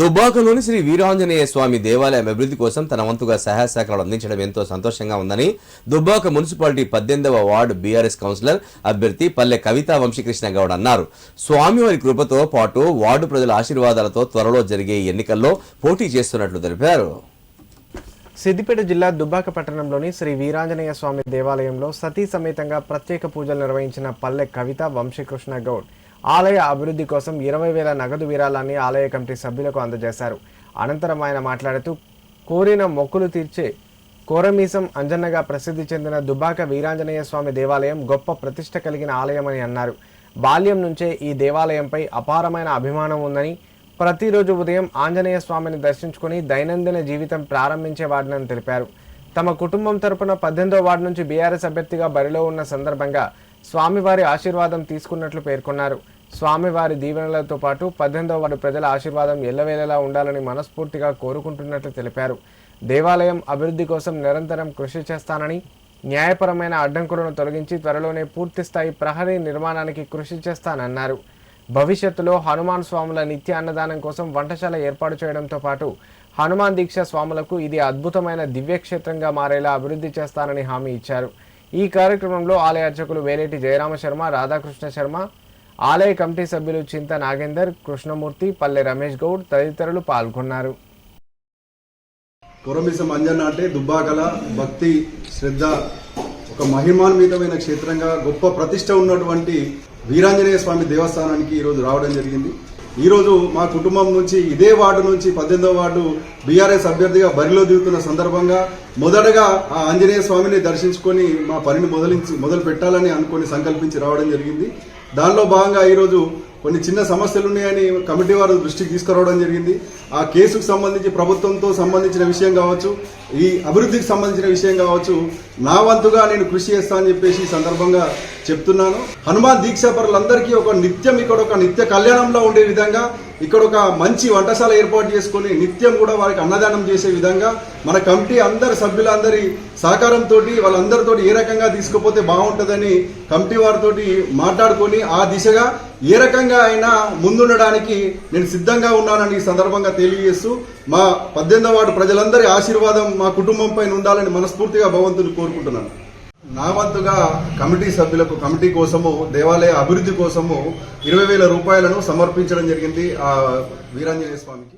దుబ్బాకలోని శ్రీ వీరాంజనేయ స్వామి దేవాలయం అభివృద్ధి కోసం తన వంతుగా సహాయ సహకారాలు అందించడం ఎంతో సంతోషంగా ఉందని దుబ్బాక మున్సిపాలిటీ పద్దెనిమిదవ వార్డు బీఆర్ఎస్ కౌన్సిలర్ అభ్యర్థి పల్లె కవితా వంశీకృష్ణ గౌడ్ అన్నారు. స్వామివారి కృపతో పాటు వార్డు ప్రజల ఆశీర్వాదాలతో త్వరలో జరిగే ఎన్నికల్లో పోటీ చేస్తున్నట్లు తెలిపారు. సిద్దిపేట జిల్లా దుబ్బాక పట్టణంలోని శ్రీ వీరాంజనేయ స్వామి దేవాలయంలో సతీ సమేతంగా ప్రత్యేక పూజలు నిర్వహించిన పల్లె కవిత వంశీకృష్ణ గౌడ్ ఆలయ అభివృద్ధి కోసం ఇరవై వేల నగదు విరాళాన్ని ఆలయ కమిటీ సభ్యులకు అందజేశారు. అనంతరం ఆయన మాట్లాడుతూ కోరిన మొక్కులు తీర్చే కోరమీసం అంజన్నగా ప్రసిద్ధి చెందిన దుబ్బాక వీరాంజనేయ స్వామి దేవాలయం గొప్ప ప్రతిష్ట కలిగిన ఆలయమని అన్నారు. బాల్యం నుంచే ఈ దేవాలయంపై అపారమైన అభిమానం ఉందని ప్రతిరోజు ఉదయం ఆంజనేయ స్వామిని దర్శించుకుని దైనందిన జీవితం ప్రారంభించేవాడినని తెలిపారు. తమ కుటుంబం తరపున పద్దెనిమిదో వార్డు నుంచి బీఆర్ఎస్ అభ్యర్థిగా బరిలో ఉన్న సందర్భంగా స్వామివారి ఆశీర్వాదం తీసుకున్నట్లు పేర్కొన్నారు. స్వామివారి దీవెనలతో పాటు పద్దెనిమిదవ వార్డు ప్రజల ఆశీర్వాదం ఎల్లవేళలా ఉండాలని మనస్ఫూర్తిగా కోరుకుంటున్నట్లు తెలిపారు. దేవాలయం అభివృద్ధి కోసం నిరంతరం కృషి చేస్తానని న్యాయపరమైన అడ్డంకులను తొలగించి త్వరలోనే పూర్తిస్థాయి ప్రహరీ నిర్మాణానికి కృషి చేస్తానన్నారు. భవిష్యత్తులో హనుమాన్ స్వాముల నిత్య అన్నదానం కోసం వంటశాల ఏర్పాటు చేయడంతో పాటు హనుమాన్ దీక్ష స్వాములకు ఇది అద్భుతమైన దివ్యక్షేత్రంగా మారేలా అభివృద్ధి చేస్తానని హామీ ఇచ్చారు. ఈ కార్యక్రమంలో ఆలయ అర్చకులు వేలేటి జయరామ శర్మ రాధాకృష్ణ శర్మ ఆలయ కమిటీ సభ్యులు చింత నాగేందర్ కృష్ణమూర్తి పల్లె రమేష్ గౌడ్ తదితరులు పాల్గొన్నారు. కొరమిసం అంజన్న అంటే దుబ్బాకల భక్తి శ్రద్ధ ఒక మహిమాన్వితమైన క్షేత్రంగా గొప్ప ప్రతిష్ట ఉన్నటువంటి వీరాంజనేయ స్వామి దేవస్థానానికి ఈరోజు రావడం జరిగింది. ఈరోజు మా కుటుంబం నుంచి ఇదే వార్డు నుంచి పద్దెనిమిదో వార్డు బీఆర్ఎస్ అభ్యర్థిగా బరిలో దిగుతున్న సందర్భంగా మొదటగా ఆ ఆంజనేయ స్వామిని దర్శించుకొని మా పనిని మొదలించి మొదలు పెట్టాలని అనుకొని సంకల్పించి రావడం జరిగింది. దానిలో భాగంగా ఈరోజు కొన్ని చిన్న సమస్యలు ఉన్నాయని కమిటీ వారు దృష్టికి తీసుకురావడం జరిగింది. ఆ కేసుకు సంబంధించి ప్రభుత్వంతో సంబంధించిన విషయం కావచ్చు ఈ అభివృద్ధికి సంబంధించిన విషయం కావచ్చు నా వంతుగా నేను కృషి చేస్తా అని చెప్పేసి సందర్భంగా చెప్తున్నాను. హనుమాన్ దీక్షాపరులందరికీ ఒక నిత్యం ఇక్కడ ఒక నిత్య కళ్యాణంలో ఉండే విధంగా ఇక్కడ ఒక మంచి వంటశాల ఏర్పాటు చేసుకొని నిత్యం కూడా వారికి అన్నదానం చేసే విధంగా మన కమిటీ అందరి సభ్యులందరి సహకారంతో వాళ్ళందరితో ఏ రకంగా తీసుకుపోతే బాగుంటుందని కమిటీ వారితో మాట్లాడుకొని ఆ దిశగా ఏ రకంగా అయినా ముందుండడానికి నేను సిద్ధంగా ఉన్నానని ఈ సందర్భంగా తెలియజేస్తూ మా పద్దెనిమిదవ వార్డు ప్రజలందరి ఆశీర్వాదం మా కుటుంబం పైన ఉండాలని మనస్ఫూర్తిగా భగవంతుని కోరుకుంటున్నాను. నా వంతుగా కమిటీ సభ్యులకు కమిటీ కోసము దేవాలయ అభివృద్ధి కోసము ఇరవై వేల రూపాయలను సమర్పించడం జరిగింది ఆ వీరాంజనేయ స్వామికి.